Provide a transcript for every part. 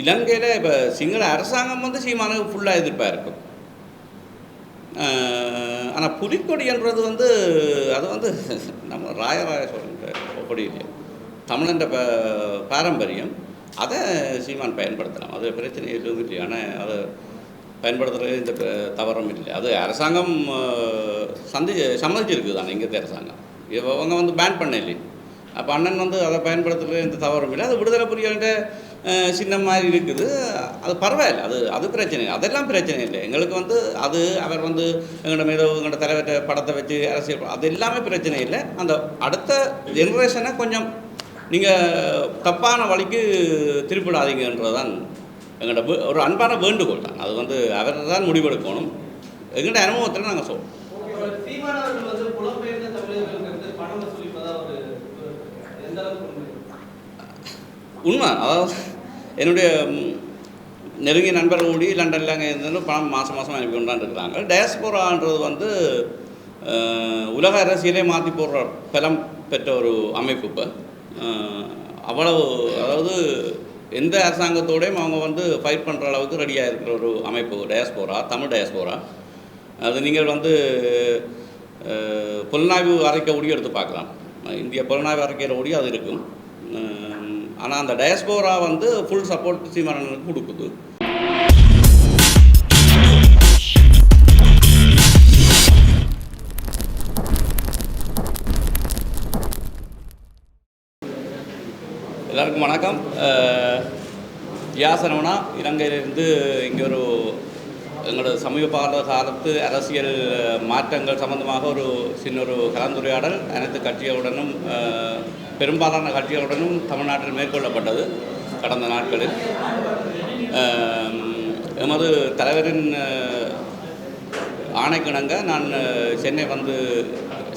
இலங்கையில் இப்போ சிங்கள அரசாங்கம் வந்து சீமானுக்கு ஃபுல்லாக எதிர்ப்பாக இருக்கும். ஆனால் புலிக்கொடின்றது வந்து அது வந்து நம்ம ராயராய சொல்கிற கொடி இல்லையா தமிழன்ற ப பாரம்பரியம். அதை சீமான் பயன்படுத்தலாம். அது பிரச்சனை எதுவும் இல்லை ஆனால் அதை பயன்படுத்துகிறது இந்த தவறும் இல்லை. அது அரசாங்கம் சந்தி சம்மதிச்சிருக்கு தானே இங்கே அரசாங்கம். இவங்க வந்து பேன் பண்ண இல்லை அப்போ அண்ணன் வந்து அதை பயன்படுத்துகிறது எந்த தவறும் இல்லை. அது விடுதலை புலிகள்கிட்ட சின்னம் மாதிரி இருக்குது. அது பரவாயில்ல. அது அது பிரச்சனை இல்லை. அதெல்லாம் பிரச்சனை இல்லை. எங்களுக்கு வந்து அது அவர் வந்து எங்களோட மீது எங்களோட தலைவர்கிட்ட படத்தை வச்சு அரசியல் அது எல்லாமே பிரச்சனை இல்லை. அந்த அடுத்த ஜெனரேஷனை கொஞ்சம் நீங்கள் தப்பான வழிக்கு திருப்பிடாதீங்கன்றது தான் எங்களோட ஒரு அன்பான வேண்டுகோள் தான். அது வந்து அவர் தான் முடிவெடுக்கணும். எங்களோட அனுபவத்தில் நாங்கள் உண்மை? உண்மை. அதாவது என்னுடைய நெருங்கிய நண்பர்கள் கூடி லண்டனில் அங்கே இருந்தாலும் பணம் மாதம் மாதம் அனுப்பி கொண்டாந்து இருக்கிறாங்க டயஸ்போரான்றது வந்து உலக அரசியலே மாற்றி போடுற பலம் பெற்ற ஒரு அமைப்பு இப்போ. அவ்வளவு அதாவது எந்த அரசாங்கத்தோடையும் அவங்க வந்து ஃபைட் பண்ணுற அளவுக்கு ரெடியாக இருக்கிற ஒரு அமைப்பு டயஸ்போரா தமிழ் டயஸ்போரா அது நீங்கள் வந்து புலனாய்வு அறிக்கை ஒடி எடுத்து பார்க்கலாம். இந்திய புலனாய்வு அறிக்கையில் ஒடி அது இருக்கும். ஆனால் அந்த டயஸ்போரா வந்து ஃபுல் சப்போர்ட் சீமானனுக்கு கொடுக்குது. எல்லாருக்கும் வணக்கம். அஹ், இலங்கையிலிருந்து இங்கே ஒரு எங்களோட சமீப கால காலத்து அரசியல் மாற்றங்கள் சம்பந்தமாக ஒரு சின்ன ஒரு கலந்துரையாடல் அனைத்து கட்சிகளுடனும் பெரும்பாலான கட்சிகளுடனும் தமிழ்நாட்டில் மேற்கொள்ளப்பட்டது கடந்த நாட்களில். எமது தலைவரின் ஆணைக்கிணங்க நான் சென்னை வந்து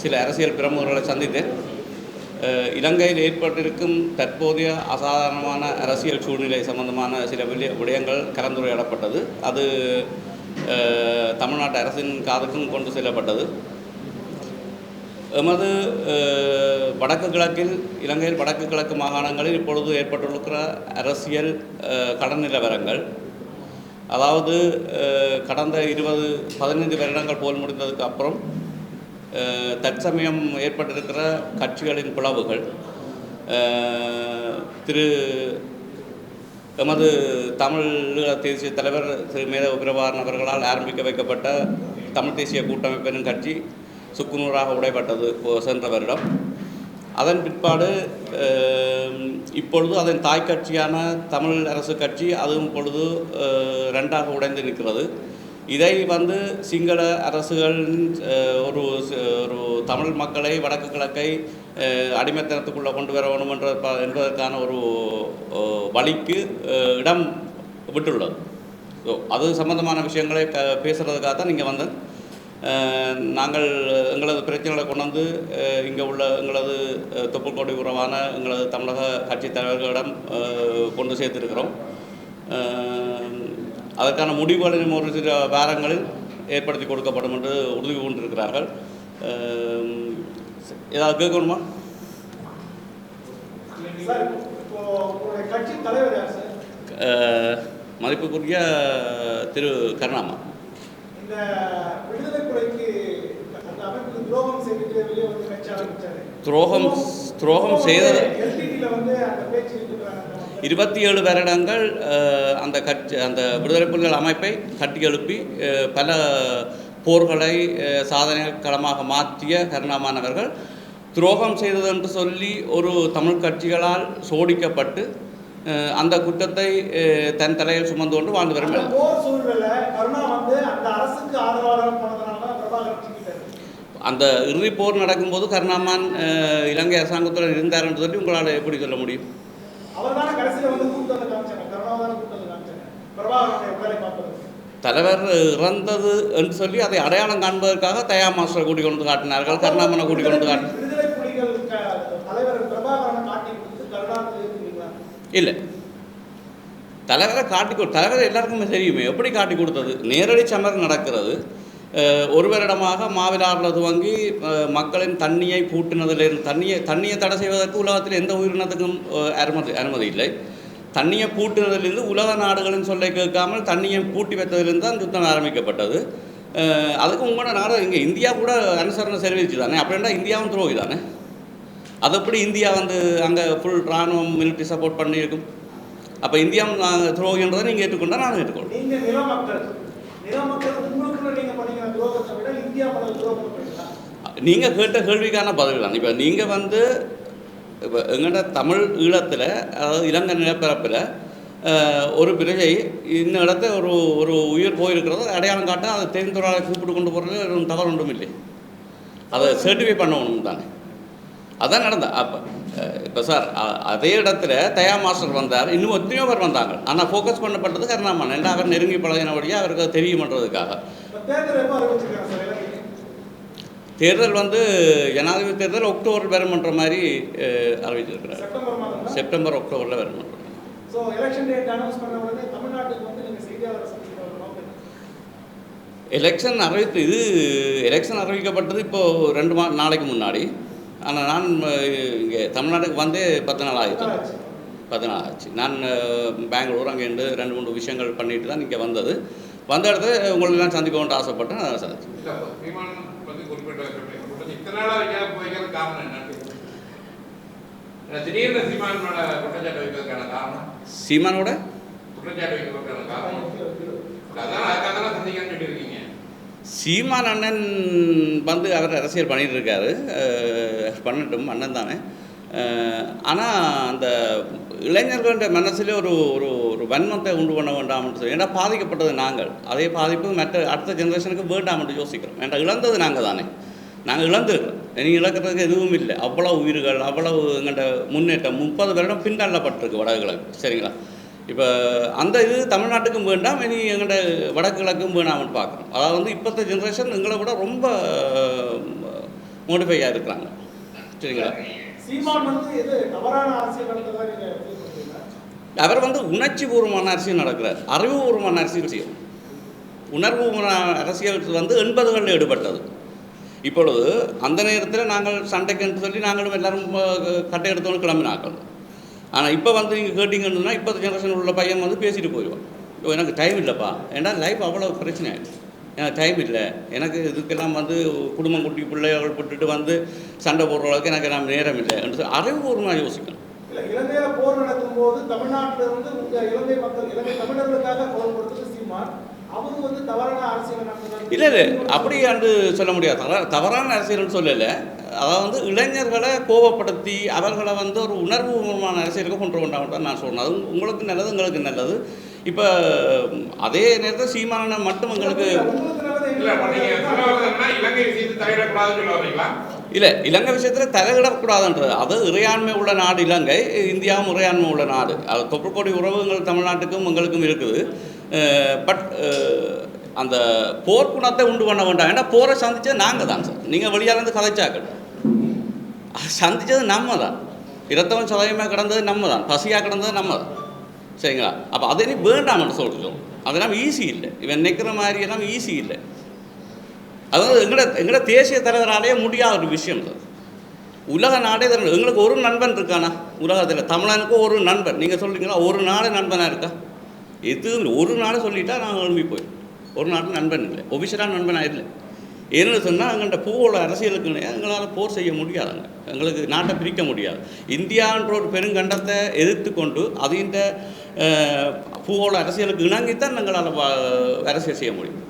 சில அரசியல் பிரமுகர்களை சந்தித்தேன். இலங்கையில் ஏற்பட்டிருக்கும் தற்போதைய அசாதாரணமான அரசியல் சூழ்நிலை சம்பந்தமான சில விடய விடயங்கள் கலந்துரையாடப்பட்டது. அது தமிழ்நாட்டு அரசின் காதுக்கும் கொண்டு செல்லப்பட்டது. எமது வடக்கு கிழக்கில் இலங்கையில் வடக்கு கிழக்கு மாகாணங்களில் இப்பொழுது ஏற்பட்டுள்ள அரசியல் கடன் நிலவரங்கள். அதாவது கடந்த இருபது பதினைந்து வருடங்கள் போல் முடிந்ததுக்கு அப்புறம் தற்சமயம் ஏற்பட்டிருக்கிற கட்சிகளின் பிளவுகள் திரு எமது தமிழீழ தேசிய தலைவர் திரு மேதவ பிரபாகரன் அவர்களால் ஆரம்பிக்க வைக்கப்பட்ட தமிழ் தேசிய கூட்டமைப்பு கட்சி சுக்குநூறாக உடைப்பட்டது சென்ற வருடம். அதன் பிற்பாடு இப்பொழுது அதன் தாய் கட்சியான தமிழ் அரசு கட்சி அதுவும் பொழுது ரெண்டாக உடைந்து நிற்கிறது. இதை வந்து சிங்கள அரசுகள் ஒரு ஒரு தமிழ் மக்களை வடக்கு கிழக்கை அடிமைத்தனத்துக்குள்ளே கொண்டு வர வேணும் என்ற ப- என்பதற்கான ஒரு வழிக்கு இடம் விட்டுள்ளது. ஸோ அது சம்பந்தமான விஷயங்களை க பேசுகிறதுக்காக தான் நீங்கள் வந்து நாங்கள் எங்களது பிரச்சனைகளை கொண்டு வந்து இங்கே உள்ள எங்களது அஹ், தொப்புள்கொடி உறவான எங்களது தமிழக கட்சி தலைவர்களிடம் கொண்டு சேர்த்திருக்கிறோம். அதற்கான முடிவுகளின் ஒரு சில வாரங்களில் ஏற்படுத்தி கொடுக்கப்படும் என்று உறுதி கொண்டிருக்கிறார்கள் ஏதாவது கேட்கணுமா? மதிப்புக்குரிய திரு கருணாமா இந்த விடுதலை புலிக்கு அந்த அமைப்புக்கு துரோகம் செய்துட்டு வெளியே வந்து கட்சி ஆரம்பிச்சாரு. துரோகம் துரோகம் செய்தது இருபத்தி ஏழு வருடங்கள் அந்த கட்சி அந்த விடுதலை புலிகள் அமைப்பை கட்டி எழுப்பி பல போர்களை சாதனை களமாக மாற்றிய கருணாமானவர்கள் துரோகம் செய்தது என்று சொல்லி ஒரு தமிழ் கட்சிகளால் சோடிக்கப்பட்டு அந்த குற்றத்தை தன் தலையில் சுமந்து கொண்டு வாழ்ந்து வரும் அந்த போர் சூழ்நிலை கருணா வந்து அந்த அரசுக்கு ஆதரவாக போனதுனால தான் பிரபாகரன் சிக்கிட்டாரு அந்த இறுதி போர் நடக்கும்போது கருணாமான் இலங்கை அரசாங்கத்துடன் இருந்தார் என்று சொல்லி உங்களால் எப்படி சொல்ல முடியும்? தலைவர் இறந்தது என்று சொல்லி அதை அடையாளம் காண்பதற்காக தயா மாஸ்டரை கூட்டிக் கொண்டு காட்டினார்கள் கருணாமனை கூட்டிக் கொண்டு காட்டினார் இல்லை. தலைவரை காட்டி கொடு தலைவர் எல்லாருக்குமே தெரியுமே. எப்படி காட்டி கொடுத்தது? நேரடி சமர் நடக்கிறது. ஒரு வருடமாக மாவிலாரில் துவங்கி மக்களின் தண்ணியை பூட்டினதிலிருந்து தண்ணியை தண்ணியை தடை செய்வதற்கு உலகத்தில் எந்த உயிரினத்துக்கும் அனுமதி அனுமதி இல்லை. தண்ணியை பூட்டினதிலிருந்து உலக நாடுகளின் சொல்லை கேட்காமல் தண்ணியை பூட்டி வைத்ததிலிருந்து தான் யுத்தம் ஆரம்பிக்கப்பட்டது. அதுக்கு உங்களோட நாடு இங்கே இந்தியா கூட அனுசரணை செலவிச்சு தானே? அப்படின்னா இந்தியாவும் துரோகி தானே? அது எப்படி இந்தியா வந்து அங்கே ஃபுல் இராணுவம் மிலிட்ரி சப்போர்ட் பண்ணியிருக்கும்? அப்போ இந்தியாவும் துரோகின்றதை நீங்கள் ஏற்றுக்கொண்டா நானும் ஏற்றுக்கொள்வேன். நீங்க நீங்க பண்ணிக்கிற துரோகத்தை விட இந்தியா துரோகம் நீங்கள் கேட்ட கேள்விக்கான பதில் தான். இப்போ நீங்கள் வந்து இப்போ எங்கள்ட தமிழ் ஈழத்தில் அதாவது இலங்கை நிலப்பரப்பில் ஒரு பிரஜை இந்த இடத்த ஒரு ஒரு உயிர் போயிருக்கிறத அடையாளம் காட்ட அதை தெரிந்தவராக கூப்பிட்டு கொண்டு போகிறது ஒரு தவறு ஒன்றும் இல்லை. அதை சர்டிஃபை பண்ணணும் தானே. அதான் நடந்தா அப்போ இப்போ சார் அதே இடத்துல தயா மாஸ்டர் வந்தார் இன்னும் எத்தனையோ பேர் வந்தாங்க. ஆனால் ஃபோக்கஸ் பண்ணப்பட்டது கருணாமன். ஏன்னா அவர் நெருங்கி பழகினபடியாக அவருக்கு தெரியுமன்றதுக்காக. தேர்தல் வந்து ஜனாதிபதி தேர்தல் அக்டோபர் வருமன்ற மாதிரி அறிவிச்சிருக்கிறார். செப்டம்பர் அக்டோபரில் என்ன? எலெக்ஷன் அறிவித்து இது எலெக்ஷன் அறிவிக்கப்பட்டது இப்போது ரெண்டு மா நாளைக்கு முன்னாடி. ஆனால் நான் இங்கே தமிழ்நாட்டுக்கு வந்தே பத்து நாள் ஆகிட்டு ஆச்சு. பத்து நாள் ஆச்சு. நான் பெங்களூர் அங்கேருந்து ரெண்டு மூணு விஷயங்கள் பண்ணிட்டு தான் இங்கே வந்தது. வந்த இடத்துல உங்களெல்லாம் சந்திக்கணும்னு ஆசைப்பட்டேன். அதை சந்திச்சு சீமானோட குற்றச்சாட்டு வைக்கிறதுக்கான காரணம்? அதான் அதுக்காக தானே சந்திக்கன்னு சொல்லியிருக்கீங்க. சீமான் அண்ணன் வந்து அவர் அரசியல் பண்ணிட்டு இருக்காரு பண்ணட்டும் அண்ணன் தானே. ஆனால் அந்த இளைஞர்களுடைய மனசிலே ஒரு ஒரு ஒரு வன்மத்தை உண்டு பண்ண வேண்டாம்னு சொல்லி ஏன்னா பாதிக்கப்பட்டது நாங்கள். அதே பாதிப்பு மற்ற அடுத்த ஜென்ரேஷனுக்கு வேண்டாம்னு யோசிக்கிறோம். ஏன்னா இழந்தது நாங்கள் தானே. நாங்கள் இழந்துருக்கிறோம் இனி இழக்கிறதுக்கு எதுவும் இல்லை. அவ்வளவு உயிர்கள் அவ்வளவு எங்கள்கிட்ட முன்னேற்றம். முப்பது வருடம் பின்தள்ளப்பட்டிருக்கு வடகிழக்கு. சரிங்களா? இப்போ அந்த இது தமிழ்நாட்டுக்கும் வேண்டாம் இனி எங்கள்கிட்ட வடக்கு கிழக்கும் வேணாம்னு பார்க்குறோம் அதாவது வந்து இப்போத்த ஜென்ரேஷன் எங்களை விட ரொம்ப மோடிஃபையாக இருக்கிறாங்க. சரிங்களா? அவர் வந்து உணர்ச்சி பூர்வமான அரசியல் நடக்கிறார். அறிவுபூர்வமான அரசியல் செய்யும் உணர்வுபூர்வமான அரசியல் வந்து எண்பதுகளில் ஈடுபட்டது. இப்பொழுது அந்த நேரத்தில் நாங்கள் சண்டைக்குன்னு சொல்லி நாங்களும் எல்லாரும் கட்டை எடுத்தோன்னு கிளம்பினாக்கள் ஆனால் இப்போ வந்து நீங்கள் கேட்டிங்கன்னா இப்போ ஜென்ரேஷன் உள்ள பையன் வந்து பேசிட்டு போயிடுவான். இப்போ எனக்கு டைம் இல்லைப்பா. ஏன்னா லைஃப் அவ்வளோ பிரச்சனை எனக்கு டைம் இல்லை. எனக்கு இதுக்கெல்லாம் வந்து குடும்பம் குட்டி பிள்ளைகள் விட்டுட்டு வந்து சண்டை போடுற அளவுக்கு எனக்கு நான் நேரம் இல்லை என்று அறிவுபூர்வமாக யோசிக்கணும். போர் நடக்கும் போது தமிழ்நாட்டில் இருந்து இலங்கை மக்கள் இலங்கை தமிழர்களுக்காக குரல் கொடுத்தது சீமான். அவரு வந்து தவறான அரசியல் நடந்ததா இல்லை இல்லை. அப்படி அன்று சொல்ல முடியாது. தவற தவறான அரசியல்னு சொல்லலை. அதாவது வந்து இளைஞர்களை கோபப்படுத்தி அவர்களை வந்து ஒரு உணர்வுபூர்வமான அரசியலுக்கு கொண்டு வந்தாங்க நான் சொல்றேன். அது உங்களுக்கு நல்லது உங்களுக்கு நல்லது. இப்போ அதே நேரத்தில் சீமானனை மட்டும் எங்களுக்கு இல்லை இலங்கை விஷயத்தில் தலையிடக்கூடாதுன்றது. அது இறையாண்மை உள்ள நாடு இலங்கை இந்தியாவும் இறையாண்மை உள்ள நாடு. அது தொப்புக்கோடி உறவுகள் தமிழ்நாட்டுக்கும் எங்களுக்கும் இருக்குது. பட் அந்த போர்க்குணத்தை உண்டு பண்ண வேண்டாம். ஏன்னா போரை சந்திச்சது நாங்கள் தான் சார் நீங்கள் வெளியாலேருந்து கதைச்சாக்கட்டும் சந்திச்சது நம்ம தான் இரத்தவன் சதவீதமாக கிடந்தது நம்ம தான் பசியாக கிடந்தது நம்ம தான் சரிங்களா? அப்போ அதை நீ வேண்டாம்னு சொல்லிட்டோம் அதெல்லாம் ஈஸி இல்லை. இவன் நிற்கிற மாதிரி எல்லாம் ஈஸி இல்லை. அதாவது எங்களோட எங்களோட தேசிய தலைவராலே முடியாத ஒரு விஷயம் சார் உலக நாடே தர எங்களுக்கு ஒரு நண்பன் இருக்கானா? உலகத்தில் தமிழனுக்கு ஒரு நண்பன். நீங்கள் சொல்கிறீங்களா ஒரு நாடு நண்பனாக இருக்கா? எது ஒரு நாளை சொல்லிட்டா நான் எழும்பி போயிடும் ஒரு நாட்டு நண்பன் இல்லை. ஒபிஷியலான நண்பன் ஆயிடல. ஏன்னு சொன்னால் எங்கள்கிட்ட பூவோட அரசியலுக்கு எங்களால் போர் செய்ய முடியாதுங்க. எங்களுக்கு நாட்டை பிரிக்க முடியாது. இந்தியான்ற ஒரு பெருங்கண்டத்தை எதிர்த்து கொண்டு அதையும் பூவோட அரசியலுக்கு இணங்கித்தான் எங்களால் அரசியல் செய்ய முடியும்.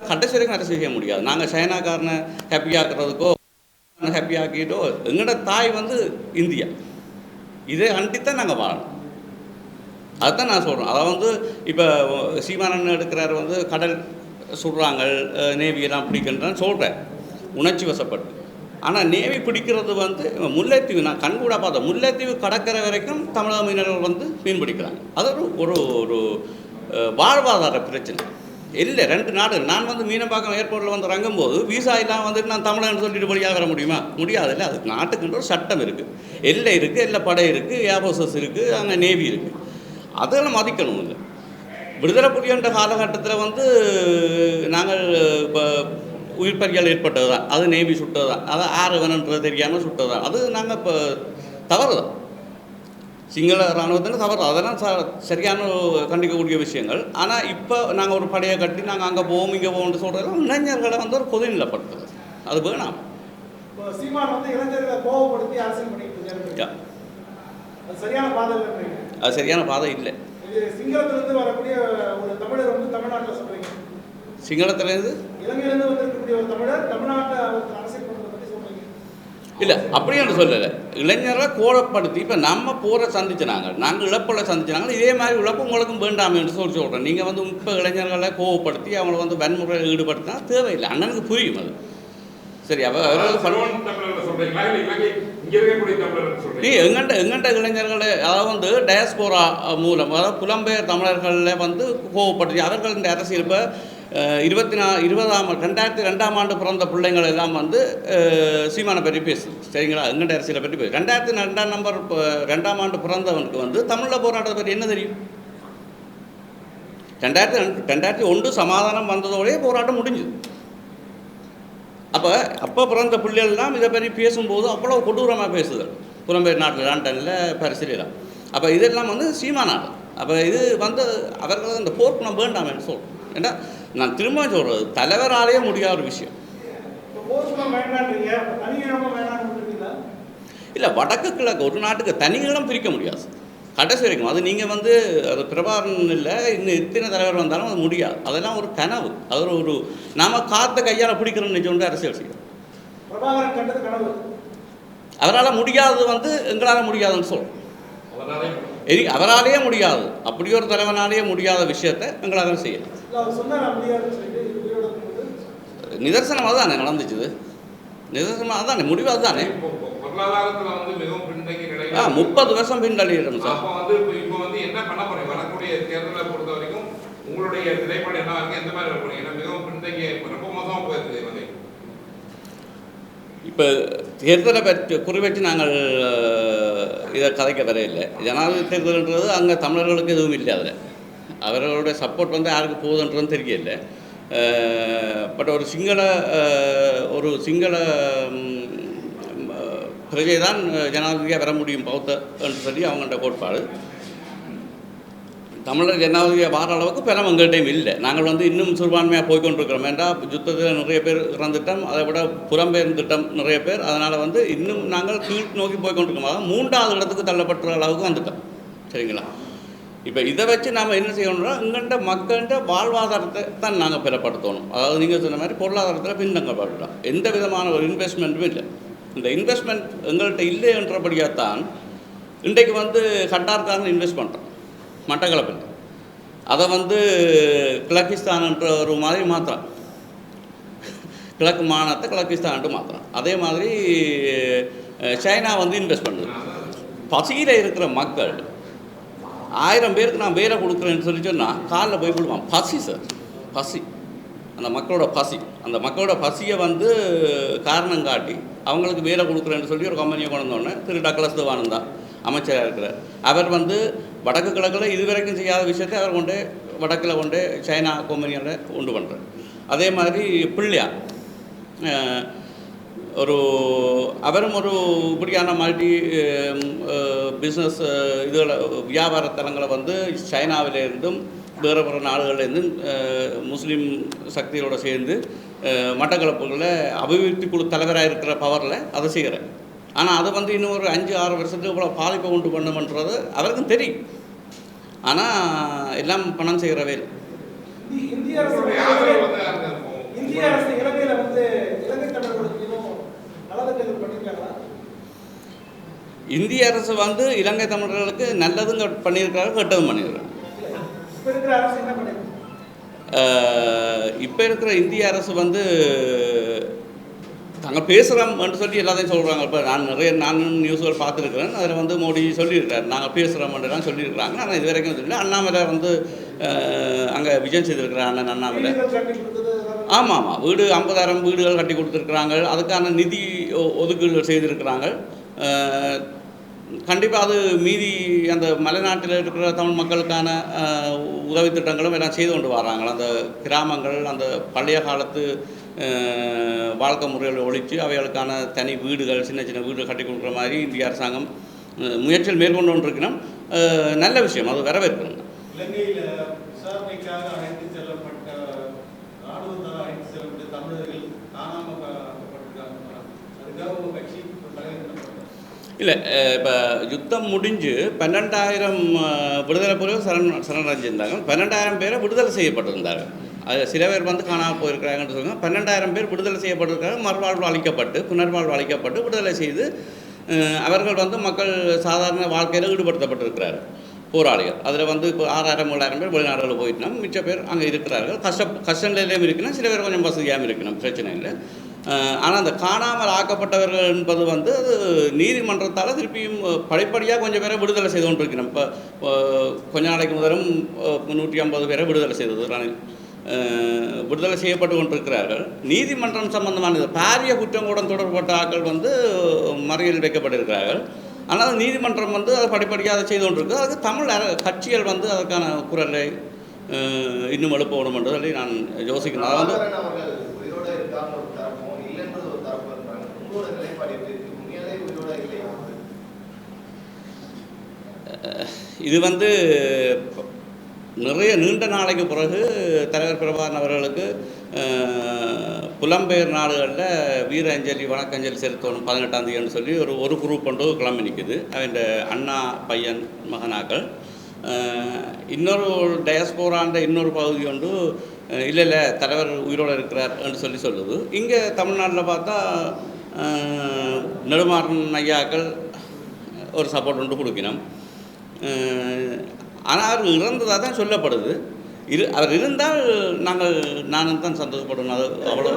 கடைசி வரைக்கும் அரசியல் செய்ய முடியாது. நாங்கள் சைனாக்காரனை ஹாப்பி ஹாப்பியாக்கிட்டோ ஹாப்பி ஆக்கிட்டோ எங்களோட தாய் வந்து இந்தியா. இதை அண்டித்தான் நாங்கள் வாழணும். அதுதான் நான் சொல்கிறேன் அதை வந்து இப்போ சீமானன் எடுக்கிறார் வந்து கடல் சுடுறாங்க நேவியெல்லாம் பிடிக்கின்றான்னு சொல்கிறேன் உணர்ச்சி வசப்பட்டு. ஆனால் நேவி பிடிக்கிறது வந்து முல்லைத்தீவு நான் கண்கூடாக பார்த்தேன் முல்லைத்தீவு கடற்கரை வரைக்கும் தமிழக மீனவர்கள் வந்து மீன் பிடிக்கிறாங்க. அது ஒரு ஒரு ஒரு வாழ்வாதார பிரச்சனை. இல்லை ரெண்டு நாடு நான் வந்து மீனம்பாக்கம் ஏர்போர்ட்டில் வந்து இறங்கும்போது விசா இல்லாமல் வந்துட்டு நான் தமிழன் சொல்லிட்டு வழியாக வர முடியுமா? முடியாது இல்லை அதுக்கு நாட்டுக்குன்ற ஒரு சட்டம் இருக்குது எல்லை இருக்குது எல்லை படை இருக்குது ஏர்போர்சஸ் இருக்குது அங்கே நேவி இருக்குது அதெல்லாம் மதிக்கணும் இல்லை விடுதலை புலிகின்ற காலகட்டத்தில் வந்து நாங்கள் இப்போ உயிர் பறியால் ஏற்பட்டது தான் அது நேவி சுட்டது தான் அது ஆறு வேணுன்றது தெரியாமல் சுட்டது தான் அது நாங்கள் இப்போ தவறு தான் சிங்கள இராணுவத்தில் தவறு. அதெல்லாம் ச சரியான கண்டிக்கக்கூடிய விஷயங்கள். ஆனால் இப்போ நாங்கள் ஒரு படையை கட்டி நாங்கள் அங்கே போவோம் இங்கே போவோம்னு சொல்கிறதெல்லாம் இளைஞர்களை வந்து ஒரு பொதுநிலைப்படுத்துது அது வேணாம். சரியான பாதை அது சரியான பாதை இல்லை. இது சிங்களத்திலிருந்து வரக்கூடிய ஒரு தமிழர் வந்து தமிழ்நாட்டில் சொல்றீங்க. சிங்களத்துலேருந்து இலங்கையிலிருந்து வந்திருக்கக்கூடிய ஒரு தமிழர் தமிழ்நாட்டில் அரசியல் பண்ணுறதை பற்றி சொல்றீங்க. இல்லை அப்படின்னு சொல்லலை. இளைஞரை கோலப்படுத்தி இப்போ நம்ம போரை சந்திச்சினாங்க நாங்கள் இழப்புகளை சந்திச்சினாங்க இதே மாதிரி இழப்பு உங்களுக்கும் வேண்டாம் என்று சொல்லி சொல்கிறோம் நீங்கள் வந்து இப்போ இளைஞர்களை கோவப்படுத்தி அவங்கள வந்து வன்முறையில் ஈடுபடுத்தினா தேவையில்லை. அண்ணனுக்கு புரியும் அது. சரி அவ இல்லை இலங்கை தமிழர்கள் நீ சொல்றீங்க. எங்கண்ட எங்கண்ட இளைஞர்களை? அதாவது வந்து டயஸ்போரா மூலம் அதாவது புலம்பெயர் தமிழர்களில் வந்து கோவப்படுத்தி அவர்கள் இந்த அரசியல் இப்போ இருபத்தி நா இருபதாம் ரெண்டாயிரத்தி ரெண்டாம் ஆண்டு பிறந்த பிள்ளைங்கள் எல்லாம் வந்து சீமானை பற்றி பேசுது சரிங்களா? எங்கண்ட அரசியலை பற்றி பேசு. ரெண்டாயிரத்தி ரெண்டாம் நம்பர் ரெண்டாம் ஆண்டு பிறந்தவனுக்கு வந்து தமிழில் போராட்டத்தை பற்றி என்ன தெரியும்? ரெண்டாயிரத்தி ரெண்டாயிரத்தி ஒன்று சமாதானம் வந்ததோடய போராட்டம் முடிஞ்சுது. அப்போ அப்போ பிறந்த பிள்ளைகள்லாம் இதை பற்றி பேசும்போது அவ்வளோ கொடூரமாக பேசுது. புலம்பெயர் நாட்டில் லண்டனில் பரிசிலாம் அப்போ இதெல்லாம் வந்து சீமா நாடு அப்போ இது வந்து அவர்கள் இந்த போர்க்குணம் வேண்டாமே சொல்கிறோம் ஏன்னா நான் திரும்ப சொல்கிறது தலைவராலேயே முடியாத ஒரு விஷயம். இல்லை வடக்கு கிழக்கு ஒரு நாட்டுக்கு தனி இடம் பிரிக்க முடியாது. கடைசி வரைக்கும். அது நீங்கள் வந்து அது பிரபாகரன் இல்லை இன்னும் எத்தனை தலைவர் வந்தாலும் அது முடியாது. அதெல்லாம் ஒரு கனவு. அது ஒரு- நாம காத்த கையால் பிடிக்கிறோம்னு சொல்லிட்டு அரசியல் கனவு. அவரால் முடியாதது வந்து எங்களால் முடியாதுன்னு சொல்கிறோம் இனி அவராலேயே முடியாது. அப்படி ஒரு தலைவனாலேயே முடியாத விஷயத்தை எங்களால் செய்யலாம் நிதர்சனமாக தானே நடந்துச்சுது நிதர்சனமாக அதானே முடிவு. அதுதானே? இப்போ பொருளாதாரத்துல வந்து மிகவும் ஆ முப்பது வருஷம் பின்தள்ளிடும் சார். வந்து இப்போ வந்து என்ன பண்ண போறீங்க? வரக்கூடிய தேர்தலை பொறுத்த வரைக்கும் உங்களுடைய நிலைப்பாடு என்ன எந்த மாதிரி போறீங்க ஏன்னா மிகவும் பின்தங்கிய ரொம்ப மோசமா போயிருக்கு வந்து இப்போ தேர்தலை பற்றி குறிவச்சு நாங்கள் இதை கதைக்க வரையில்லை. ஜனாதிபதி தேர்தல்ன்றது அங்கே தமிழர்களுக்கு எதுவும் இல்லை அதில். அவர்களுடைய சப்போர்ட் வந்து யாருக்கு போகுதுன்றது தெரியல. பட் ஒரு சிங்கள ஒரு சிங்கள பிரஜை தான் ஜனாதிபதியாக வர முடியும் பௌத்த என்று சொல்லி அவங்கள்ட்ட கோட்பாடு. தமிழர் ஜனாதிபதியாக வார அளவுக்கு பலம் எங்கள்கிட்டையும் இல்லை. நாங்கள் வந்து இன்னும் சிறுபான்மையாக போய்கொண்டிருக்கிறோம் ஏன்டா யுத்தத்தில் நிறைய பேர் இறந்துட்டோம் அதை விட புறம்பெயர்ந்துட்டோம் நிறைய பேர். அதனால் வந்து இன்னும் நாங்கள் கீழ் நோக்கி போய்கொண்டிருக்கோம் அதாவது மூன்றாவது இடத்துக்கு தள்ளப்பட்ட அளவுக்கு வந்துட்டோம். சரிங்களா? இப்போ இதை வச்சு நாம் என்ன செய்யணும்னா இங்கண்ட மக்கள்கிட்ட வாழ்வாதாரத்தை தான் நாங்கள் பிறப்படுத்தணும். அதாவது நீங்கள் சொன்ன மாதிரி பொருளாதாரத்தில் பின்தங்கப்பட்டுட்டோம் எந்த விதமான ஒரு இன்வெஸ்ட்மெண்ட்டும் இல்லை. இந்த இன்வெஸ்ட்மெண்ட் எங்கள்கிட்ட இல்லை என்றபடியாக தான் இன்றைக்கு வந்து கட்டார்காரன் இன்வெஸ்ட் பண்ணுறோம் மட்டக்களப்பில். அதை வந்து கிழக்கிஸ்தான்ன்ற ஒரு மாதிரி மாற்றுறான் கிழக்கு மாநிலத்தை கிழக்கிஸ்தான்ட்டு மாற்றுறான் அதே மாதிரி சைனா வந்து இன்வெஸ்ட் பண்ணுது. பசியில் இருக்கிற மக்கள் ஆயிரம் பேருக்கு நான் வேலை கொடுக்குறேன்னு சொல்லி சொன்னால் காலில் போய் விடுவான் பசி சார். பசி. அந்த மக்களோட பசி. அந்த மக்களோட பசியை வந்து காரணம் காட்டி அவங்களுக்கு வேலை கொடுக்குறேன்னு சொல்லி ஒரு கம்பெனியை கொண்டு வந்தோடனே திரு டக்ளஸ் தேவானந்தா அமைச்சராக இருக்கிறார். அவர் வந்து வடக்கு கிழக்கில் இதுவரைக்கும் செய்யாத விஷயத்தை அவர் கொண்டு வடக்கில் கொண்டு சைனா கம்பெனியோட உண்டு பண்ணுறார் அதே மாதிரி பிள்ளையா ஒரு அவரும் ஒரு இப்படியான மல்டி பிஸ்னஸ் இதுகளை வியாபார தலங்களை வந்து சைனாவிலேருந்தும் வேறு நாடுகள்லேருந்தும் அஹ், முஸ்லீம் சக்திகளோட சேர்ந்து மட்டக்களப்புகளில் அபிவிருத்தி குழு தலைவராக இருக்கிற பவரில் அதை செய்கிறேன் ஆனால் அது வந்து இன்னும் ஒரு அஞ்சு ஆறு வருஷத்துக்கு இவ்வளோ பாதிப்பை உண்டு பண்ணுமன்றது அவருக்கும் தெரியும். ஆனால் எல்லாம் பணம் செய்கிற வேலை. இந்தி- இந்திய அரசு வந்து இலங்கை தமிழர்களுக்கு இன்னும் நலத்துக்கு எதுவும் பண்ணியிருக்காங்களா? இந்திய அரசு வந்து இலங்கை தமிழர்களுக்கு நல்லதும் கட்- பண்ணியிருக்காங்க கெட்டதும் பண்ணியிருக்காங்க இப்ப இருக்கிற இந்திய அரசு வந்து தாங்க பேசுகிறோம்னு சொல்லி எல்லாத்தையும் சொல்கிறாங்க இப்போ நான் நிறைய நானும் நியூஸ்கள் பார்த்துருக்குறேன். அதில் வந்து மோடி சொல்லியிருக்காரு நாங்கள் பேசுகிறோம்ன்றலாம் சொல்லியிருக்கிறாங்க. ஆனால் இது வரைக்கும் சொல்லி அண்ணாமலை வந்து அங்கே விஜயம் செய்திருக்கிறார் அண்ணன் அண்ணாமலை. ஆமாம் ஆமாம் வீடு ஐம்பதாயிரம் வீடுகள் கட்டி கொடுத்துருக்குறாங்க. அதுக்கான நிதி ஒதுக்கீடுகள் செய்திருக்கிறாங்க. கண்டிப்பாக அது மீதி அந்த மலைநாட்டில் இருக்கிற தமிழ் மக்களுக்கான உதவி திட்டங்களும் எல்லாம் செய்து கொண்டு வராங்க. அந்த கிராமங்கள் அந்த பழைய காலத்து வாழ்க்கை முறைகளை ஒழித்து அவைகளுக்கான தனி வீடுகள் சின்ன சின்ன வீடு கட்டி கொடுக்குற மாதிரி இந்திய அரசாங்கம் முயற்சியில் மேற்கொண்டு கொண்டிருக்கிறோம் நல்ல விஷயம். அது வரவேற்கணும். இல்லை இப்போ யுத்தம் முடிஞ்சு பன்னெண்டாயிரம் விடுதலை புலிகள் சரண் சரணடைஞ்சிருந்தாங்க. பன்னெண்டாயிரம் பேரை விடுதலை செய்யப்பட்டிருந்தாங்க. அது சில பேர் வந்து காணாமல் போயிருக்கிறாங்கன்னு சொல்லுவாங்க. பன்னெண்டாயிரம் பேர் விடுதலை செய்யப்பட்டிருக்காங்க. மறுவாழ்வு அளிக்கப்பட்டு புனர்வாழ்வு அளிக்கப்பட்டு விடுதலை செய்து அவர்கள் வந்து மக்கள் சாதாரண வாழ்க்கையில் ஈடுபடுத்தப்பட்டிருக்கிறார் போராளிகள். அதில் வந்து இப்போ ஆறாயிரம் ஏழாயிரம் பேர் வெளிநாடுகளில் போயிட்டுனா மிச்ச பேர் அங்கே இருக்கிறார்கள். கஷ்ட கஷ்ட நிலையிலையும் இருக்கணும். சில பேர் கொஞ்சம் வசதியாகவும் இருக்கணும். பிரச்சனை இல்லை. ஆனால் அந்த காணாமல் ஆக்கப்பட்டவர்கள் என்பது வந்து அது நீதிமன்றத்தால் திருப்பியும் படிப்படியாக கொஞ்சம் பேரை விடுதலை செய்து கொண்டிருக்கிறோம். இப்போ கொஞ்ச நாளைக்கு முதலும் முந்நூற்றி ஐம்பது பேரை விடுதலை செய்தது. விடுதலை செய்யப்பட்டு கொண்டிருக்கிறார்கள். நீதிமன்றம் சம்பந்தமானது பாரிய குற்றங்களுடன் தொடர்பட்ட ஆட்கள் வந்து மறையில் வைக்கப்பட்டிருக்கிறார்கள். ஆனால் நீதிமன்றம் வந்து அதை படிப்படியாக அதை செய்து கொண்டிருக்கு. அதுக்கு தமிழ் அர- கட்சிகள் வந்து அதற்கான குரலை இன்னும் எழுப்ப வேண்டும் என்று சொல்லி நான் யோசிக்கிறேன். அதாவது இது வந்து நிறைய நீண்ட நாளைக்கு பிறகு தலைவர் பிரபாகரன் அவர்களுக்கு புலம்பெயர் நாடுகளில் வீர அஞ்சலி வணக்கஞ்சலி செலுத்தணும் பதினெட்டாம் தேதின்னு சொல்லி ஒரு ஒரு குரூப் ஒன்று கிளம்பி நிற்குது அவன் அண்ணா பையன் மகனாக்கள். இன்னொரு டயஸ்போரான்ற இன்னொரு பகுதி ஒன்று இல்லை இல்லை தலைவர் உயிரோடு இருக்கிறார் என்று சொல்லி சொல்லுது. இங்கே தமிழ்நாட்டில் பார்த்தா நெடுமாறன் ஐயாக்கள் ஒரு சப்போர்ட் ஒன்று கொடுக்கணும் ஆனால் அவர் இறந்ததாக தான் சொல்லப்படுது. இரு அவர் இருந்தால் நாங்கள் நானும் தான் சந்தோஷப்படணும் அது அவ்வளோ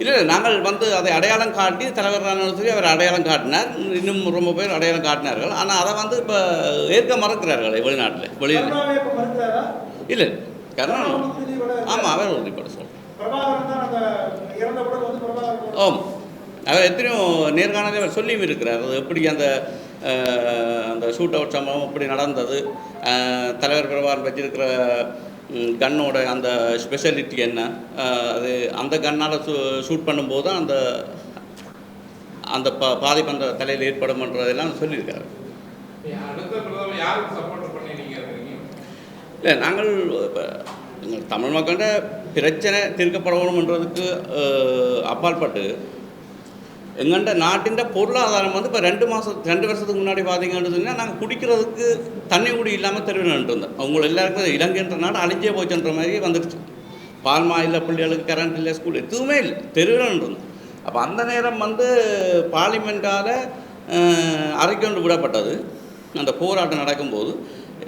இல்லை நாங்கள் வந்து அதை அடையாளம் காட்டி தலைவர் சொல்லி அவர் அடையாளம் காட்டினார். இன்னும் ரொம்ப பேர் அடையாளம் காட்டினார்கள். ஆனால் அதை வந்து இப்போ ஏற்க மறக்கிறார்கள் வெளிநாட்டில் வெளியில் இல்லை இருக்காரு. ஆமாம் அவர் உறுதிப்பட ஆம். அவர் எத்தனையோ நேர்காணலே அவர் சொல்லியும் இருக்கிறார். அது எப்படி அந்த அந்த ஷூட் அவுட் சம்பவம் எப்படி நடந்தது? தலைவர் பிரபாகரன் வச்சிருக்கிற கன்னோட அந்த ஸ்பெஷாலிட்டி என்ன? அது அந்த கண்ணால் ஷூட் பண்ணும்போது தான் அந்த அந்த பா பாதிப்பு அந்த தலையில் ஏற்படும்ன்றதெல்லாம் சொல்லியிருக்காரு. அடுத்த பிரதமர் யாருக்கு சப்போர்ட் பண்ணி நீங்க இருக்கீங்க இல்லை நாங்கள் இப்போ தமிழ் மக்கள்கிட்ட பிரச்சனை தீர்க்கப்படணுன்றதுக்கு அப்பாற்பட்டு எங்கள்கிட்ட நாட்டின் பொருளாதாரம் வந்து இப்போ ரெண்டு மாதம் ரெண்டு வருஷத்துக்கு முன்னாடி பார்த்தீங்கன்னு சொன்னால் நாங்கள் குடிக்கிறதுக்கு தண்ணி குடி இல்லாமல் தெருவிட்டு இருந்தோம். அவங்க எல்லாருக்கும் இலங்கைன்ற நாடு அழிஞ்சே போச்சுன்ற மாதிரி வந்துடுச்சு பால்மா இல்லை பிள்ளைகளுக்கு கரண்ட் இல்லை ஸ்கூல் எதுவுமே இல்லை தெருவில் இருந்தோம். அப்போ அந்த நேரம் வந்து பார்லிமெண்ட்டால் அரைக்கொண்டு விடப்பட்டது. அந்த போராட்டம் நடக்கும்போது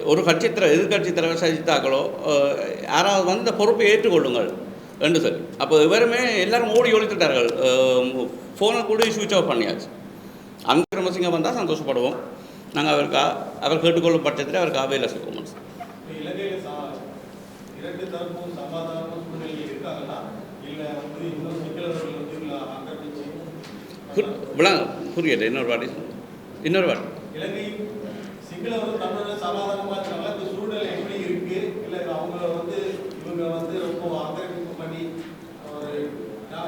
ஒரு கட்சி தலைவர் எதிர்கட்சி தலைவர் சஜிதாக்களோ அஹ், யாராவது வந்து இந்த பொறுப்பை ஏற்றுக்கொள்ளுங்கள் என்று சொல்லி. அப்போ இவருமே எல்லாரும் ஓடி ஒழித்துட்டார்கள் ஃபோனை கூட சுவிட்ச் ஆஃப் பண்ணியாச்சு. அந்த விக்ரமசிங்க வந்தால் சந்தோஷப்படுவோம். நாங்கள் அவருக்கு அவர் கேட்டுக்கொள்ளும் பட்சத்தில் அவருக்கு அவையில் செய்வோம் இப்ப இலங்கையில சா- இரண்டு தரப்பும் சமாதானமும் சூழ்நிலையில் இருக்காங்களா? இல்ல வந்து இன்னும் சிங்களவர்கள் வந்து இல்ல ஆக்கிரமிச்சு புரி- விளங்க புரியல இன்னொரு வாட்டி. இன்னொரு வாட்டி. சமாதானமா இருக்காங்களா இந்த சூழ்நிலை எப்படி இருக்கு? இல்ல அவங்கள வந்து இவங்க வந்து ரொம்ப ஆக்கிரமிப்பு பண்ணி ஒரு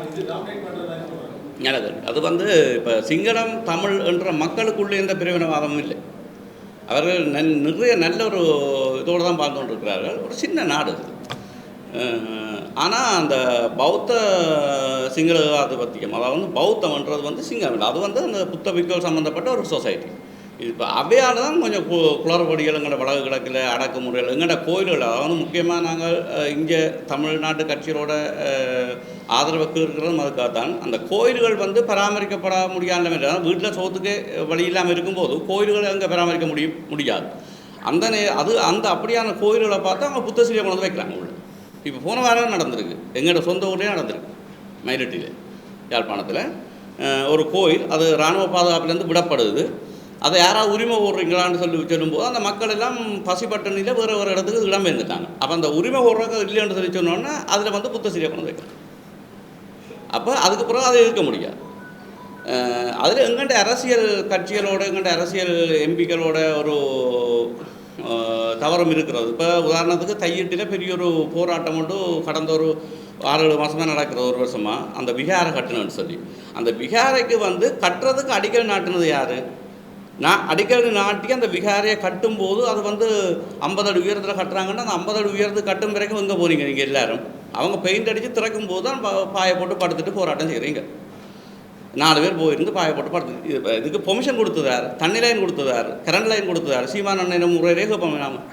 இது டாமினேட் சொல்றாங்க? நல்லது. அது வந்து இப்போ சிங்களம் தமிழ் என்ற மக்களுக்குள்ளே எந்த பிரிவினவாதமும் இல்லை. அவர்கள் நன் நிறைய நல்ல ஒரு இதோடு தான் பார்த்து கொண்டிருக்கிறார்கள். ஒரு சின்ன நாடு ஆனால் அந்த பௌத்த சிங்கள ஆதிபத்தியம் அதாவது வந்து பௌத்தம்ன்றது வந்து சிங்கம். இல்லை அது வந்து அந்த புத்த பிக்கல் சம்மந்தப்பட்ட ஒரு சொசைட்டி இப்போ அவையால் தான் கொஞ்சம் கு குளறுபடிகள் எங்களோட வடகு கிழக்கில் அடக்குமுறைகள் எங்களோட கோயில்கள் அதாவது முக்கியமாக நாங்கள் இங்கே தமிழ்நாட்டு கட்சிகளோட ஆதரவுக்கு இருக்கிறதும் அதுக்காக தான் அந்த கோயில்கள் வந்து பராமரிக்கப்பட முடியாத வீட்டில் சோத்துக்கு வழி இல்லாமல் இருக்கும்போது கோயில்களை அங்கே பராமரிக்க முடியும் முடியாது. அந்த நே அது அந்த அப்படியான கோயில்களை பார்த்து அவங்க புத்த சிலையை கொண்டு வந்து வைக்கிறாங்க உள்ள. இப்போ போன வாரம் நடந்திருக்கு? எங்களோட சொந்த ஊர்லேயே நடந்திருக்கு மயிலட்டியில் யாழ்ப்பாணத்தில். ஒரு கோயில் அது இராணுவ பாதுகாப்புலேருந்து விடப்படுது. அதை யாராவது உரிமை போடுறீங்களான்னு சொல்லி சொல்லும்போது அந்த மக்கள் எல்லாம் பசிப்பட்டணியில் வேறு வேறு இடத்துக்கு இடம்பெயர்ந்துட்டாங்க அப்போ அந்த உரிமை ஓடுறதுக்கு இல்லைன்னு சொல்லி சொன்னோன்னா அதில் வந்து புத்த சிலையை கொண்டு வைக்கணும். அப்போ அதுக்கு பிறகு அதை இருக்க முடியாது. அதில் எங்கள்கிட்ட அரசியல் கட்சிகளோட எங்கள்கிட்ட அரசியல் எம்பிக்களோட ஒரு தவறம் தவறும் இருக்கிறது. இப்போ உதாரணத்துக்கு தையிட்டில் பெரிய ஒரு போராட்டம் ஒன்று கடந்த ஒரு ஆறு ஏழு மாதமாக நடக்கிற ஒரு வருஷமாக அந்த விகாரை கட்டணும்னு சொல்லி. அந்த விகாரைக்கு வந்து கட்டுறதுக்கு அடிக்கல் நாட்டினது யார்? நான் அடிக்கடி நாட்டி அந்த விகாரையை கட்டும்போது அது வந்து ஐம்பது அடி உயரத்தில் கட்டுறாங்கன்னா அந்த ஐம்பது அடி உயரத்துக்கு கட்டும் பிறகு எங்கே போகிறீங்க நீங்கள் எல்லாரும்? அவங்க பெயிண்ட் அடித்து திறக்கும் போது தான் பாயை போட்டு படுத்துட்டு போராட்டம் செய்கிறீங்க நாலு பேர் போயிருந்து பாயை போட்டு படுத்து இது- இதுக்கு பொமிஷன் கொடுத்ததார் தண்ணி லைன் கொடுத்ததார் கரண்ட் லைன் கொடுத்ததார் சீமான் அண்ணன் முறை ரேக பண்ணாமல்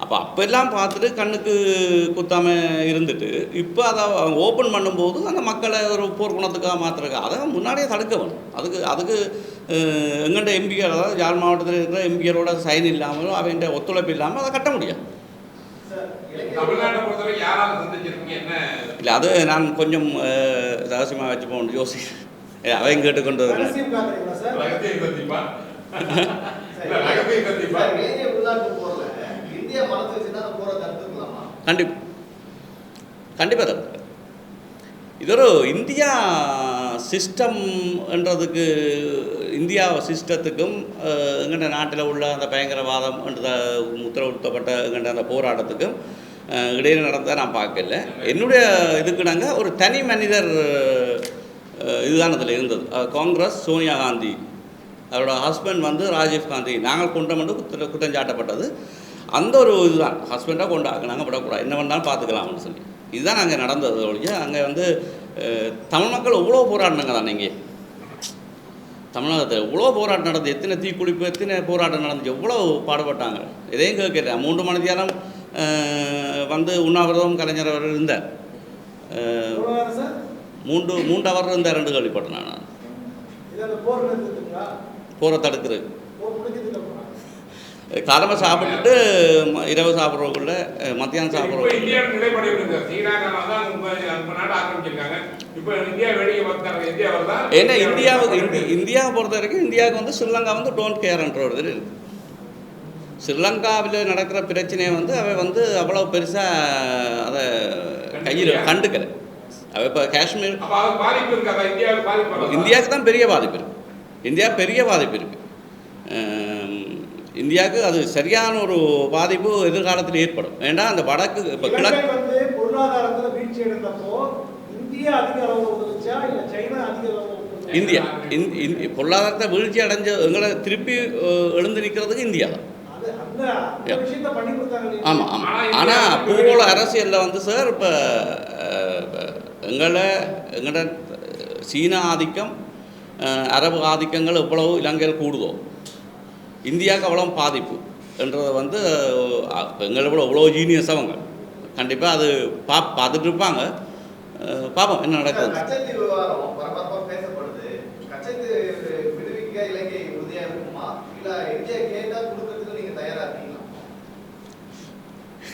அப்போ அப்பெல்லாம் பார்த்துட்டு கண்ணுக்கு குத்தாம இருந்துட்டு இப்போ அதை ஓப்பன் பண்ணும்போது அந்த மக்களை ஒரு போர்க்குணத்துக்காக மாற்றுறக்கா அதை முன்னாடியே தடுக்க வேணும் அதுக்கு அதுக்கு எங்கள்கிட்ட எம்பிஆர் அதாவது யாழ் மாவட்டத்தில் இருக்கிற எம்பிஆரோட சைன் இல்லாமலும் அவன்கிட்ட ஒத்துழைப்பு இல்லாமல் அதை கட்ட முடியாது இல்லை அது நான் கொஞ்சம் ரகசியமாக வச்சு போகணும் யோசி அவையும் கேட்டுக்கொண்டு இருக்கிறேன். ரகசியம் இதொரு இந்தியா சிஸ்டம் என்றதுக்கு இந்தியா சிஸ்டத்துக்கும் எங்கள்ட நாட்டில் உள்ள அந்த பயங்கரவாதம் என்ற உத்தரவுத்தப்பட்ட எங்கள்ட அந்த போராட்டத்துக்கும் அஹ், இடையில நடந்ததை நான் பார்க்கல என்னுடைய இதுக்கு நாங்கள் ஒரு தனி மனிதர் இதுதான் அதில் இருந்தது காங்கிரஸ் சோனியா காந்தி அவரோட ஹஸ்பண்ட் வந்து ராஜீவ் காந்தி நாங்கள் குண்டம் வந்து குற்றம் குற்றஞ்சாட்டப்பட்டது அந்த ஒரு இதுதான் ஹஸ்பண்டாக கொண்டாக்குனாங்க நாங்கள் விடக்கூடாது என்ன வேணாலும் பார்த்துக்கலாம்னு சொல்லி இதுதான் அங்கே நடந்தது ஒழிய அங்கே வந்து தமிழ் மக்கள் எவ்வளோ போராடினாங்க தானே இங்கே? தமிழகத்தில் எவ்வளோ போராட்டம் நடந்தது எத்தனை தீக்குளிப்பு எத்தனை போராட்டம் நடந்துச்சு எவ்வளோ பாடுபட்டாங்க? எதையும் கேட்கல மூன்று மணி நேரம் வந்து உண்ணாவிரதம் கலைஞர் அவர் இருந்தார். மூன்று மூன்று அவர் இருந்தார் ரெண்டு கேள்விப்பட்டேன் நான். போரை தடுக்கிறது. காலமாக சாப்பிட்டுட்டு இரவு சாப்பிட்றவங்கள மத்தியானம் சாப்பிட்றவங்க ஏன்னா இந்தியாவுக்கு இந்தி இந்தியாவை பொறுத்த வரைக்கும் இந்தியாவுக்கு வந்து ஸ்ரீலங்கா வந்து டோன்ட் கேர்ன்ற ஒரு இது ஸ்ரீலங்காவில் நடக்கிற பிரச்சனையை வந்து அவ வந்து அவ்வளோ பெருசாக அதை கையில் கண்டுக்கலை. அவ இப்போ காஷ்மீர் இருக்காதா இந்தியாவுக்கு தான் பெரிய பாதிப்பு இருக்கு. இந்தியா பெரிய பாதிப்பு இருக்கு. அஹ் இந்தியாவுக்கு அது சரியான ஒரு பாதிப்பு எதிர்காலத்தில் ஏற்படும். ஏன்னா அந்த வடக்கு இப்போ கிழக்கு வந்து பொருளாதாரத்துல வீழ்ச்சி அடைந்தப்போ இந்தியா அதிக இல்ல சைனா அதிக உதவுச்சா? இந்தியா இந் இந் பொருளாதாரத்தை வீழ்ச்சி அடைஞ்ச எங்களை திருப்பி எழுந்து நிற்கிறதுக்கு இந்தியா தான்? ஆமாம் ஆமாம் ஆனால் பூகோள அரசியலில் வந்து சார் இப்போ எங்களை எங்களோட சீன ஆதிக்கம் அரபு ஆதிக்கங்கள் எவ்வளவு இலங்கையில் கூடுதோ இந்தியாவுக்கு அவ்வளோ பாதிப்பு என்றதை வந்து எங்களை விட எவ்வளோ ஜீனியஸ் அவங்க. கண்டிப்பாக அது பா பார்த்துட்டு இருப்பாங்க. பார்ப்போம் என்ன நடக்குது.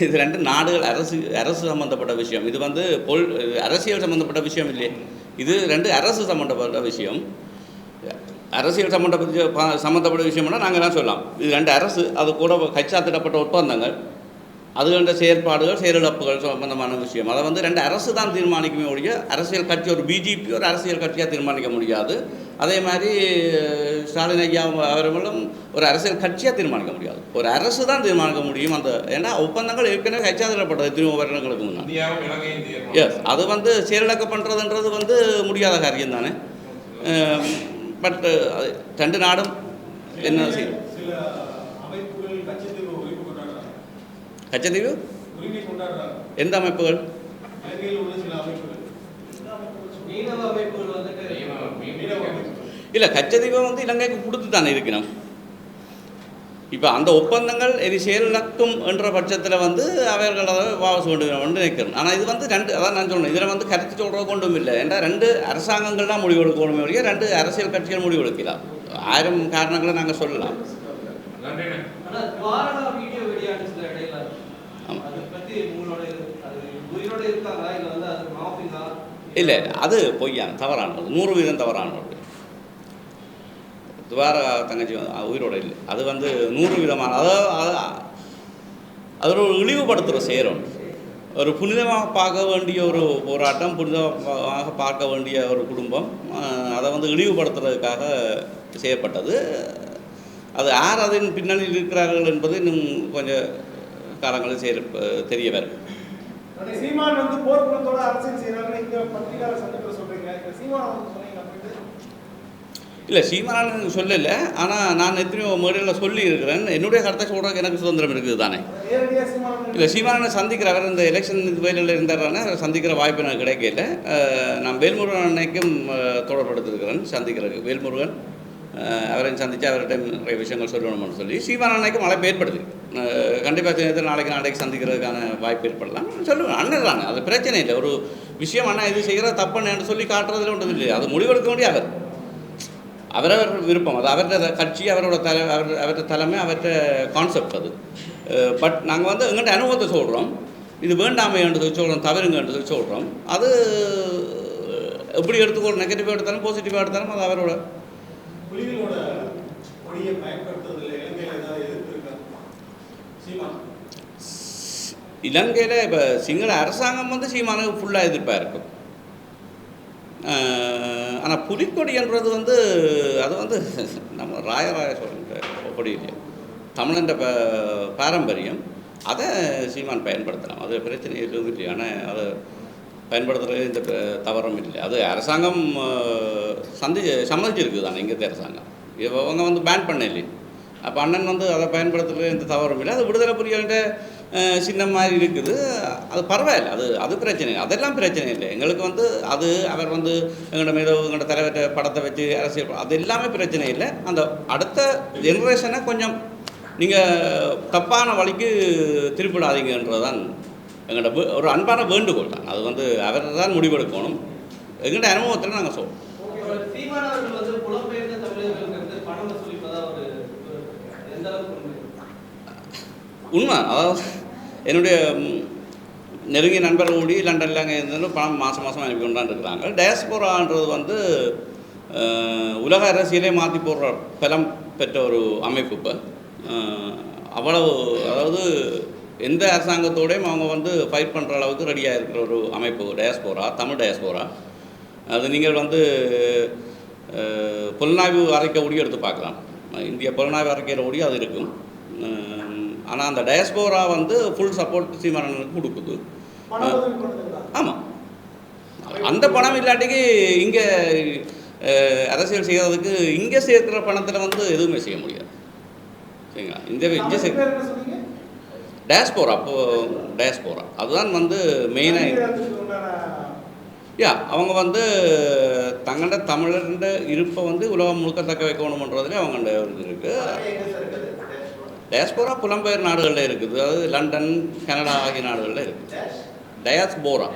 இது ரெண்டு நாடுகள் அரசு அரசு சம்மந்தப்பட்ட விஷயம். இது வந்து பொல் அரசியல் சம்மந்தப்பட்ட விஷயம் இல்லையே. இது ரெண்டு அரசு சம்மந்தப்பட்ட விஷயம். அரசியல் சம்மந்தப்பட்ட சம்மந்தப்பட்ட விஷயம்னா நாங்கள் தான் சொல்லலாம். இது ரெண்டு அரசு அது கூட கைச்சாத்திடப்பட்ட ஒப்பந்தங்கள் அதுகள செயற்பாடுகள் செயலிழப்புகள் சம்பந்தமான விஷயம். அதை வந்து ரெண்டு அரசு தான் தீர்மானிக்குமே ஒழிய அரசியல் கட்சி ஒரு பிஜேபி ஒரு அரசியல் கட்சியாக தீர்மானிக்க முடியாது. அதே மாதிரி ஸ்டாலின் ஐயா அவர்களும் ஒரு அரசியல் கட்சியாக தீர்மானிக்க முடியாது. ஒரு அரசு தான் தீர்மானிக்க முடியும். அந்த ஏன்னா ஒப்பந்தங்கள் ஏற்கனவே கைச்சாத்திடப்பட்டது எத்தனையோ வருடங்களுக்கு முன்னாடி. எஸ் அது வந்து செயலிழக்க பண்ணுறதுன்றது வந்து முடியாத காரியம் தானே. பட் ரெண்டு நாடும் என்ன செய்யும் கச்சத்தீவு எந்த அமைப்புகள் இல்லை கச்சத்தீவை வந்து இலங்கைக்கு கொடுத்து தானே இருக்கணும் இப்போ அந்த ஒப்பந்தங்கள் இது செயலிழக்கும் என்ற பட்சத்தில் வந்து அவர்கள் அதை வாபஸ் கொண்டு வந்து நிற்கிறோம். ஆனால் இது வந்து ரெண்டு அதான் நான் சொன்னேன். இதில் வந்து கருத்து சொல்கிற கொண்டும் இல்லை. ஏன்னா ரெண்டு அரசாங்கங்கள் தான் முடிவு எடுக்கணுமே ஒழிய ரெண்டு அரசியல் கட்சிகள் முடிவு எடுக்கலாம். ஆயிரம் காரணங்களை நாங்கள் சொல்லலாம். இல்லை அது பொய்யான் தவறானது. நூறு வீதம் தவறானது. துவார தங்கச்சி வந்து, உயிரோட இல்லை. அது வந்து நூறு விதமான அதாவது அது- ஒரு இழிவுபடுத்துகிற செய்கிறோம் ஒரு புனிதமாக பார்க்க வேண்டிய ஒரு போராட்டம் புனிதமாக பார்க்க வேண்டிய ஒரு குடும்பம் அதை வந்து இழிவுபடுத்துறதுக்காக செய்யப்பட்டது. அது யார் அதன் பின்னணியில் இருக்கிறார்கள் என்பது இன்னும் கொஞ்சம் காலங்களில் செய்ய தெரிய வரும். சீமான் வந்து போர்க்குணத்தோட அரசியல் செய்கிறாங்க இங்க பத்திரிகையாளர் சந்திப்பில் சொல்கிறீங்க சீமான் இல்லை சீமானன் சொல்லலை. ஆனால் நான் எத்தனையோ மேடையில் சொல்லியிருக்கிறேன். என்னுடைய கருத்தை சொல்கிறதுக்கு எனக்கு சுதந்திரம் இருக்குது தானே? இல்லை சீமானனை சந்திக்கிற அவர் இந்த எலெக்ஷன் வேலையில் இருந்தாரானே அவரை சந்திக்கிற வாய்ப்பு எனக்கு கிடைக்கல. நான் வேல்முருகன் அன்னைக்கும் தொடர்படுத்திருக்கிறேன் சந்திக்கிறதுக்கு. வேல்முருகன் அவரையும் சந்தித்து அவர்கிட்ட நிறைய விஷயங்கள் சொல்லணும்னு சொல்லி சீமான் அன்னைக்கும் மழை ஏற்படுது கண்டிப்பாக சேர்ந்து நாளைக்கு நாளைக்கு சந்திக்கிறதுக்கான வாய்ப்பு ஏற்படலாம் சொல்லுவேன். அண்ணன் தானே அது பிரச்சனை இல்லை. ஒரு விஷயம் அண்ணா இது செய்கிற தப்புன்னு சொல்லி காட்டுறதுல ஒன்றும் இல்லை அது முடிவெடுக்க முடியாது அவரவர் விருப்பம். அது அவரோட கட்சி அவரோட தலை அவர் அவர்கிட்ட தலைமை அவர்கிட்ட கான்செப்ட் அது. பட் நாங்கள் வந்து எங்கள்கிட்ட அனுபவத்தை சொல்கிறோம் இது வேண்டாமைன்றது சொல்கிறோம் தவறுங்கன்றது சொல்கிறோம் அது எப்படி எடுத்துக்கோ நெகட்டிவாக எடுத்தாலும் பாசிட்டிவாக எடுத்தாலும் அது அவரோட. இலங்கையில் இப்போ சிங்கள அரசாங்கம் வந்து சீமானுக்கு ஃபுல்லாக எதிர்ப்பாக இருக்கும். ஆனால் புலிக்கொடி என்றது வந்து அது வந்து நம்ம ராயராய சோழன் கொடி இல்லையா. தமிழன்ற ப பாரம்பரியம். அதை சீமான் பயன்படுத்தலாம். அது பிரச்சனை எதுவும் இல்லை ஆனால் அதை பயன்படுத்துகிறது இந்த தவறும் இல்லை. அது அரசாங்கம் சந்தி சம்மதிச்சிருக்கு தானே இங்கே அரசாங்கம். இவங்க வந்து பேன் பண்ண இல்லை அப்போ அண்ணன் வந்து அதை பயன்படுத்துறது எந்த தவறும் இல்லை. அது விடுதலை புலிகள்கிட்ட சின்னம் மாதிரி இருக்குது. அது பரவாயில்ல. அது அது பிரச்சனை இல்லை. அதெல்லாம் பிரச்சனை இல்லை. எங்களுக்கு வந்து அது அவர் வந்து எங்களோட மீது எங்களோட தலைவர்கிட்ட படத்தை வச்சு அரசியல் அது எல்லாமே பிரச்சனை இல்லை. அந்த அடுத்த ஜெனரேஷனை கொஞ்சம் நீங்கள் தப்பான வழிக்கு திருப்பிடாதீங்கன்றது தான் எங்களோட ஒரு அன்பான வேண்டுகோள் தான். அது வந்து அவர் தான் முடிவெடுக்கணும். எங்கள்கிட்ட அனுபவத்தில் நாங்கள் உண்மை? உண்மை. அதாவது என்னுடைய நெருங்கிய நண்பர்கள் கூடி லண்டனில் அங்கே இருந்தாலும் பணம் மாதம் மாதம் அனுப்பி கொண்டாந்து இருக்கிறாங்க டயஸ்போரான்றது வந்து உலக அரசியலே மாற்றி போடுற பலம் பெற்ற ஒரு அமைப்பு இப்போ. அவ்வளவு அதாவது எந்த அரசாங்கத்தோடையும் அவங்க வந்து ஃபைட் பண்ணுற அளவுக்கு ரெடியாக இருக்கிற ஒரு அமைப்பு டயஸ்போரா தமிழ் டயஸ்போரா. அது நீங்கள் வந்து புலனாய்வு அறிக்கை ஒடி எடுத்து பார்க்கலாம். இந்திய புலனாய்வு அறிக்கையில் ஒடி அது இருக்கும். ஆனால் அந்த டயஸ்போரா வந்து ஃபுல் சப்போர்ட் சீமானனுக்கு கொடுக்குது. ஆமாம் அந்த பணம் இல்லாட்டிக்கு இங்கே அரசியல் செய்கிறதுக்கு இங்கே சேர்க்கிற பணத்தில் வந்து எதுவுமே செய்ய முடியாது. சரிங்களா? இந்த இங்கே சே பேர் என்ன சொன்னீங்க? டயஸ்போரா அப்போ டயஸ்போரா அதுதான் வந்து மெயினாக யா அவங்க வந்து தங்களோட தமிழர்ன்ற இருப்பை வந்து உலகம் முழுக்க தக்க வைக்கணுன்றதுல அவங்கள்ட இது இருக்குது? டயஸ்போரா புலம்பெயர் நாடுகளில் இருக்குது. அதாவது லண்டன் கனடா ஆகிய நாடுகளில் இருக்குது. டயாஸ்போரா